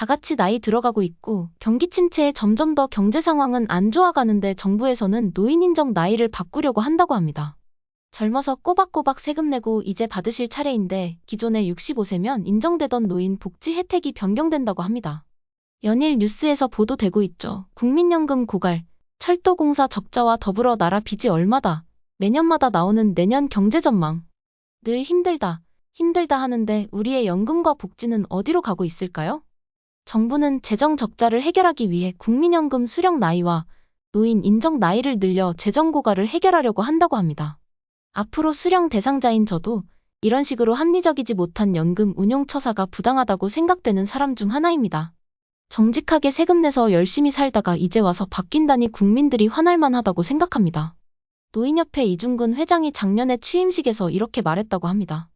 다 같이 나이 들어가고 있고 경기 침체에 점점 더 경제 상황은 안 좋아가는데 정부에서는 노인 인정 나이를 바꾸려고 한다고 합니다. 젊어서 꼬박꼬박 세금 내고 이제 받으실 차례인데 기존에 65세면 인정되던 노인 복지 혜택이 변경된다고 합니다. 연일 뉴스에서 보도되고 있죠. 국민연금 고갈, 철도공사 적자와 더불어 나라 빚이 얼마다, 매년마다 나오는 내년 경제 전망. 늘 힘들다, 힘들다 하는데 우리의 연금과 복지는 어디로 가고 있을까요? 정부는 재정 적자를 해결하기 위해 국민연금 수령 나이와 노인 인정 나이를 늘려 재정 고갈을 해결하려고 한다고 합니다. 앞으로 수령 대상자인 저도 이런 식으로 합리적이지 못한 연금 운용 처사가 부당하다고 생각되는 사람 중 하나입니다. 정직하게 세금 내서 열심히 살다가 이제 와서 바뀐다니 국민들이 화날만 하다고 생각합니다. 노인협회 이중근 회장이 작년에 취임식에서 이렇게 말했다고 합니다.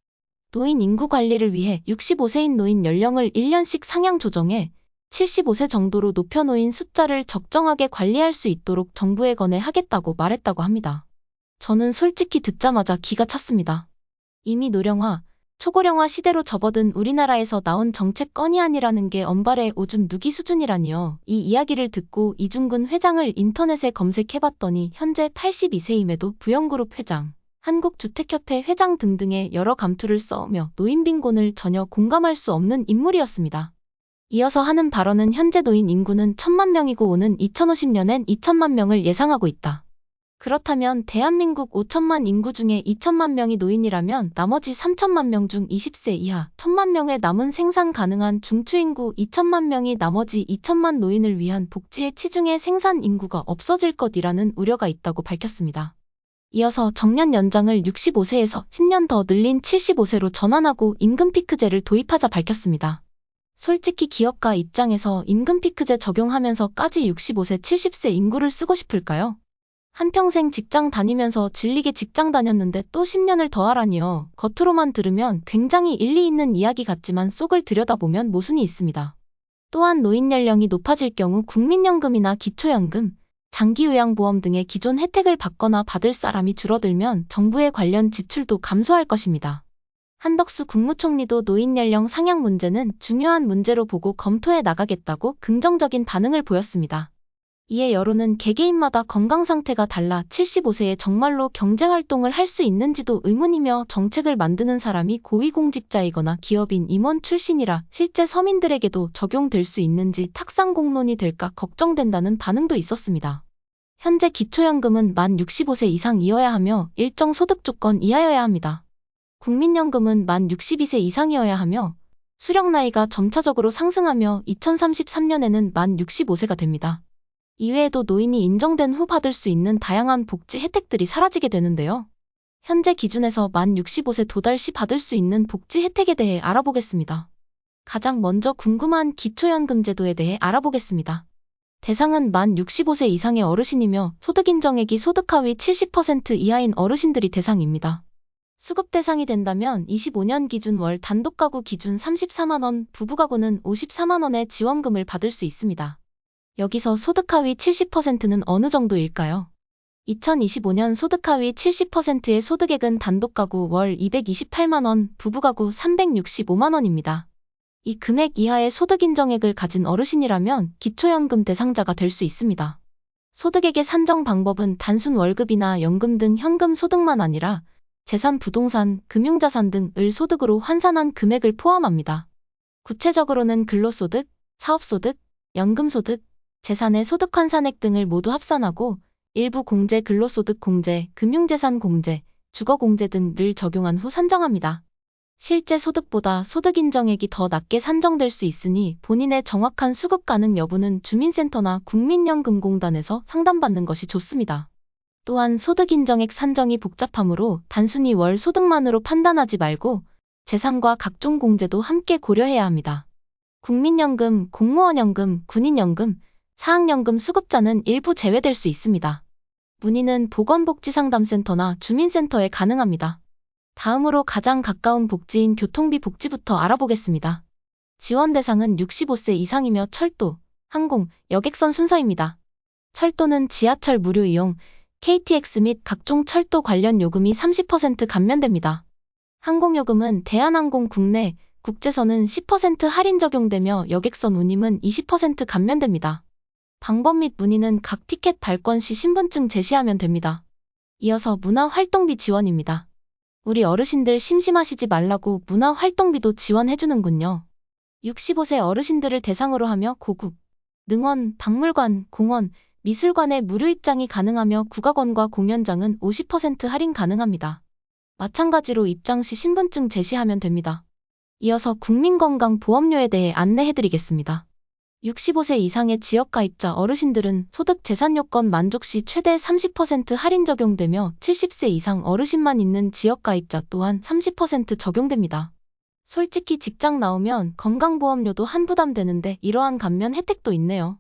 노인 인구 관리를 위해 65세인 노인 연령을 1년씩 상향 조정해 75세 정도로 높여 노인 숫자를 적정하게 관리할 수 있도록 정부에 건의하겠다고 말했다고 합니다. 저는 솔직히 듣자마자 기가 찼습니다. 이미 노령화, 초고령화 시대로 접어든 우리나라에서 나온 정책 건이 아니라는 게 언발의 오줌 누기 수준이라니요. 이 이야기를 듣고 이중근 회장을 인터넷에 검색해봤더니 현재 82세임에도 부영그룹 회장, 한국주택협회 회장 등등의 여러 감투를 써오며 노인 빈곤을 전혀 공감할 수 없는 인물이었습니다. 이어서 하는 발언은 현재 노인 인구는 1000만 명이고 오는 2050년엔 2천만 명을 예상하고 있다. 그렇다면 대한민국 5천만 인구 중에 2천만 명이 노인이라면 나머지 3천만 명 중 20세 이하 1천만 명의 남은 생산 가능한 중추인구 2천만 명이 나머지 2천만 노인을 위한 복지의 치중의 생산 인구가 없어질 것이라는 우려가 있다고 밝혔습니다. 이어서 정년 연장을 65세에서 10년 더 늘린 75세로 전환하고 임금 피크제를 도입하자 밝혔습니다. 솔직히 기업가 입장에서 임금 피크제 적용하면서까지 65세, 70세 인구를 쓰고 싶을까요? 한평생 직장 다니면서 질리게 직장 다녔는데 또 10년을 더 하라니요. 겉으로만 들으면 굉장히 일리 있는 이야기 같지만 속을 들여다보면 모순이 있습니다. 또한 노인 연령이 높아질 경우 국민연금이나 기초연금, 장기요양보험 등의 기존 혜택을 받거나 받을 사람이 줄어들면 정부의 관련 지출도 감소할 것입니다. 한덕수 국무총리도 노인 연령 상향 문제는 중요한 문제로 보고 검토해 나가겠다고 긍정적인 반응을 보였습니다. 이에 여론은 개개인마다 건강 상태가 달라 75세에 정말로 경제 활동을 할 수 있는지도 의문이며 정책을 만드는 사람이 고위공직자이거나 기업인 임원 출신이라 실제 서민들에게도 적용될 수 있는지 탁상 공론이 될까 걱정된다는 반응도 있었습니다. 현재 기초연금은 만 65세 이상이어야 하며 일정 소득 조건 이하여야 합니다. 국민연금은 만 62세 이상이어야 하며 수령 나이가 점차적으로 상승하며 2033년에는 만 65세가 됩니다. 이외에도 노인이 인정된 후 받을 수 있는 다양한 복지 혜택들이 사라지게 되는데요. 현재 기준에서 만 65세 도달 시 받을 수 있는 복지 혜택에 대해 알아보겠습니다. 가장 먼저 궁금한 기초연금 제도에 대해 알아보겠습니다. 대상은 만 65세 이상의 어르신이며 소득 인정액이 소득 하위 70% 이하인 어르신들이 대상입니다. 수급 대상이 된다면 25년 기준 월 단독 가구 기준 34만원, 부부 가구는 54만원의 지원금을 받을 수 있습니다. 여기서 소득 하위 70%는 어느 정도일까요? 2025년 소득 하위 70%의 소득액은 단독 가구 월 228만 원, 부부 가구 365만 원입니다. 이 금액 이하의 소득 인정액을 가진 어르신이라면 기초연금 대상자가 될 수 있습니다. 소득액의 산정 방법은 단순 월급이나 연금 등 현금 소득만 아니라 재산, 부동산, 금융자산 등을 소득으로 환산한 금액을 포함합니다. 구체적으로는 근로소득, 사업소득, 연금소득, 재산의 소득 환산액 등을 모두 합산하고 일부 공제, 근로소득 공제, 금융재산 공제, 주거 공제 등을 적용한 후 산정합니다. 실제 소득보다 소득 인정액이 더 낮게 산정될 수 있으니 본인의 정확한 수급 가능 여부는 주민센터나 국민연금공단에서 상담받는 것이 좋습니다. 또한 소득 인정액 산정이 복잡하므로 단순히 월 소득만으로 판단하지 말고 재산과 각종 공제도 함께 고려해야 합니다. 국민연금, 공무원연금, 군인연금, 사학연금 수급자는 일부 제외될 수 있습니다. 문의는 보건복지상담센터나 주민센터에 가능합니다. 다음으로 가장 가까운 복지인 교통비 복지부터 알아보겠습니다. 지원 대상은 65세 이상이며 철도, 항공, 여객선 순서입니다. 철도는 지하철 무료 이용, KTX 및 각종 철도 관련 요금이 30% 감면됩니다. 항공요금은 대한항공 국내, 국제선은 10% 할인 적용되며 여객선 운임은 20% 감면됩니다. 방법 및 문의는 각 티켓 발권 시 신분증 제시하면 됩니다. 이어서 문화활동비 지원입니다. 우리 어르신들 심심하시지 말라고 문화활동비도 지원해주는군요. 65세 어르신들을 대상으로 하며 고국, 능원, 박물관, 공원, 미술관에 무료 입장이 가능하며 국악원과 공연장은 50% 할인 가능합니다. 마찬가지로 입장 시 신분증 제시하면 됩니다. 이어서 국민건강보험료에 대해 안내해드리겠습니다. 65세 이상의 지역가입자 어르신들은 소득 재산 요건 만족 시 최대 30% 할인 적용되며 70세 이상 어르신만 있는 지역가입자 또한 30% 적용됩니다. 솔직히 직장 나오면 건강보험료도 한 부담 되는데 이러한 감면 혜택도 있네요.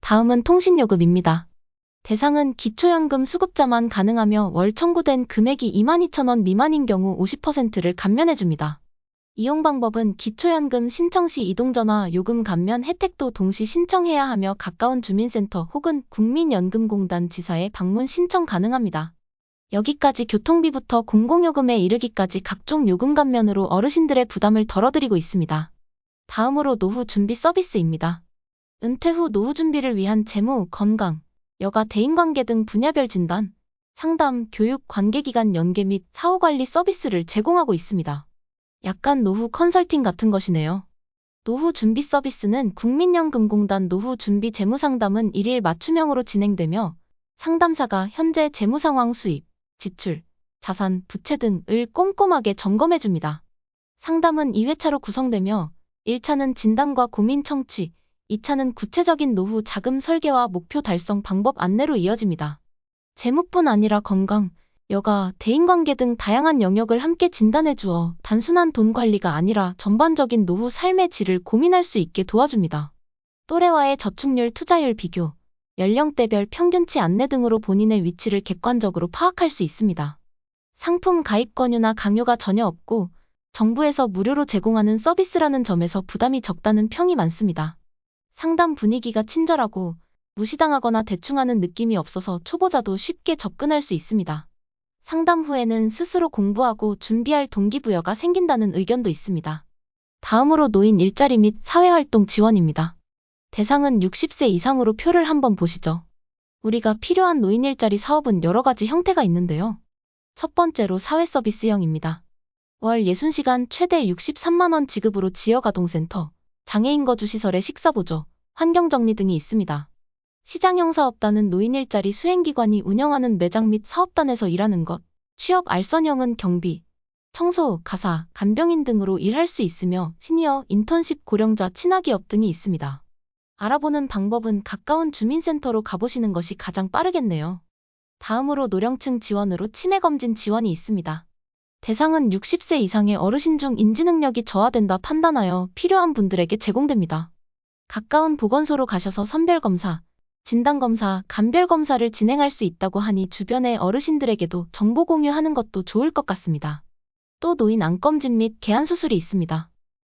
다음은 통신요금입니다. 대상은 기초연금 수급자만 가능하며 월 청구된 금액이 22,000원 미만인 경우 50%를 감면해줍니다. 이용 방법은 기초연금 신청 시 이동전화 요금 감면 혜택도 동시 신청해야 하며 가까운 주민센터 혹은 국민연금공단 지사에 방문 신청 가능합니다. 여기까지 교통비부터 공공요금에 이르기까지 각종 요금 감면으로 어르신들의 부담을 덜어드리고 있습니다. 다음으로 노후 준비 서비스입니다. 은퇴 후 노후 준비를 위한 재무, 건강, 여가 대인관계 등 분야별 진단, 상담, 교육, 관계기관 연계 및 사후관리 서비스를 제공하고 있습니다. 약간 노후 컨설팅 같은 것이네요. 노후 준비 서비스는 국민연금공단 노후 준비 재무 상담은 일일 맞춤형으로 진행되며 상담사가 현재 재무 상황 수입, 지출, 자산, 부채 등을 꼼꼼하게 점검해 줍니다. 상담은 2회차로 구성되며 1차는 진단과 고민 청취, 2차는 구체적인 노후 자금 설계와 목표 달성 방법 안내로 이어집니다. 재무뿐 아니라 건강, 여가, 대인관계 등 다양한 영역을 함께 진단해 주어 단순한 돈 관리가 아니라 전반적인 노후 삶의 질을 고민할 수 있게 도와줍니다. 또래와의 저축률 투자율 비교, 연령대별 평균치 안내 등으로 본인의 위치를 객관적으로 파악할 수 있습니다. 상품 가입 권유나 강요가 전혀 없고 정부에서 무료로 제공하는 서비스라는 점에서 부담이 적다는 평이 많습니다. 상담 분위기가 친절하고 무시당하거나 대충하는 느낌이 없어서 초보자도 쉽게 접근할 수 있습니다. 상담 후에는 스스로 공부하고 준비할 동기부여가 생긴다는 의견도 있습니다. 다음으로 노인 일자리 및 사회활동 지원입니다. 대상은 60세 이상으로 표를 한번 보시죠. 우리가 필요한 노인 일자리 사업은 여러 가지 형태가 있는데요. 첫 번째로 사회서비스형입니다. 월 60시간 최대 63만원 지급으로 지역아동센터, 장애인 거주시설의 식사보조, 환경정리 등이 있습니다. 시장형 사업단은 노인 일자리 수행기관이 운영하는 매장 및 사업단에서 일하는 것, 취업 알선형은 경비, 청소, 가사, 간병인 등으로 일할 수 있으며 시니어, 인턴십 고령자 친화기업 등이 있습니다. 알아보는 방법은 가까운 주민센터로 가보시는 것이 가장 빠르겠네요. 다음으로 노령층 지원으로 치매검진 지원이 있습니다. 대상은 60세 이상의 어르신 중 인지능력이 저하된다 판단하여 필요한 분들에게 제공됩니다. 가까운 보건소로 가셔서 선별검사, 진단검사, 간별검사를 진행할 수 있다고 하니 주변의 어르신들에게도 정보 공유하는 것도 좋을 것 같습니다. 또 노인 안검진 및 개안수술이 있습니다.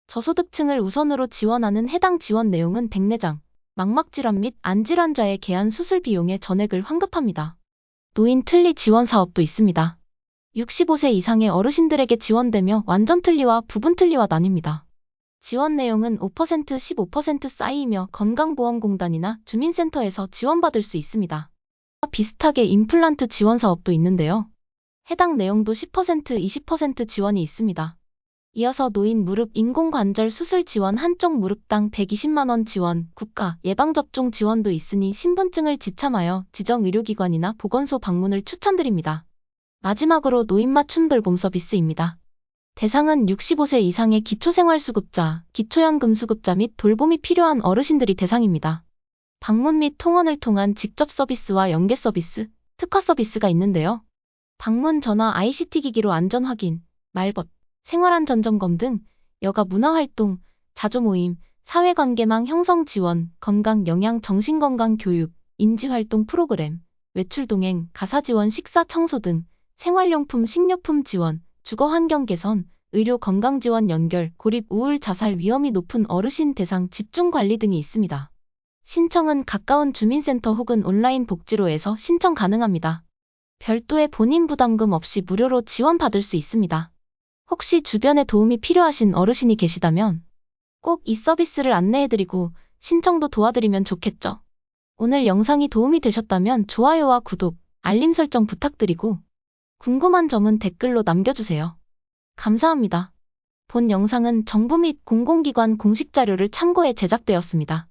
저소득층을 우선으로 지원하는 해당 지원 내용은 백내장, 망막질환 및 안질환자의 개안 수술 비용에 전액을 환급합니다. 노인 틀니 지원 사업도 있습니다. 65세 이상의 어르신들에게 지원되며 완전 틀니와 부분 틀니와 나뉩니다. 지원 내용은 5% 15% 쌓이며 건강보험공단이나 주민센터에서 지원받을 수 있습니다. 비슷하게 임플란트 지원 사업도 있는데요. 해당 내용도 10% 20% 지원이 있습니다. 이어서 노인 무릎 인공관절 수술 지원 한쪽 무릎당 120만원 지원, 국가 예방접종 지원도 있으니 신분증을 지참하여 지정 의료기관이나 보건소 방문을 추천드립니다. 마지막으로 노인 맞춤 돌봄 서비스입니다. 대상은 65세 이상의 기초생활수급자, 기초연금수급자 및 돌봄이 필요한 어르신들이 대상입니다. 방문 및 통원을 통한 직접 서비스와 연계 서비스, 특화 서비스가 있는데요. 방문 전화 ICT 기기로 안전 확인, 말벗, 생활안전 점검 등 여가 문화활동, 자조 모임, 사회관계망 형성 지원, 건강 영양 정신건강 교육, 인지활동 프로그램, 외출 동행, 가사 지원 식사 청소 등 생활용품 식료품 지원, 주거 환경 개선, 의료 건강 지원 연결, 고립 우울 자살 위험이 높은 어르신 대상 집중 관리 등이 있습니다. 신청은 가까운 주민센터 혹은 온라인 복지로에서 신청 가능합니다. 별도의 본인 부담금 없이 무료로 지원받을 수 있습니다. 혹시 주변에 도움이 필요하신 어르신이 계시다면 꼭 이 서비스를 안내해드리고 신청도 도와드리면 좋겠죠. 오늘 영상이 도움이 되셨다면 좋아요와 구독, 알림 설정 부탁드리고 궁금한 점은 댓글로 남겨주세요. 감사합니다. 본 영상은 정부 및 공공기관 공식 자료를 참고해 제작되었습니다.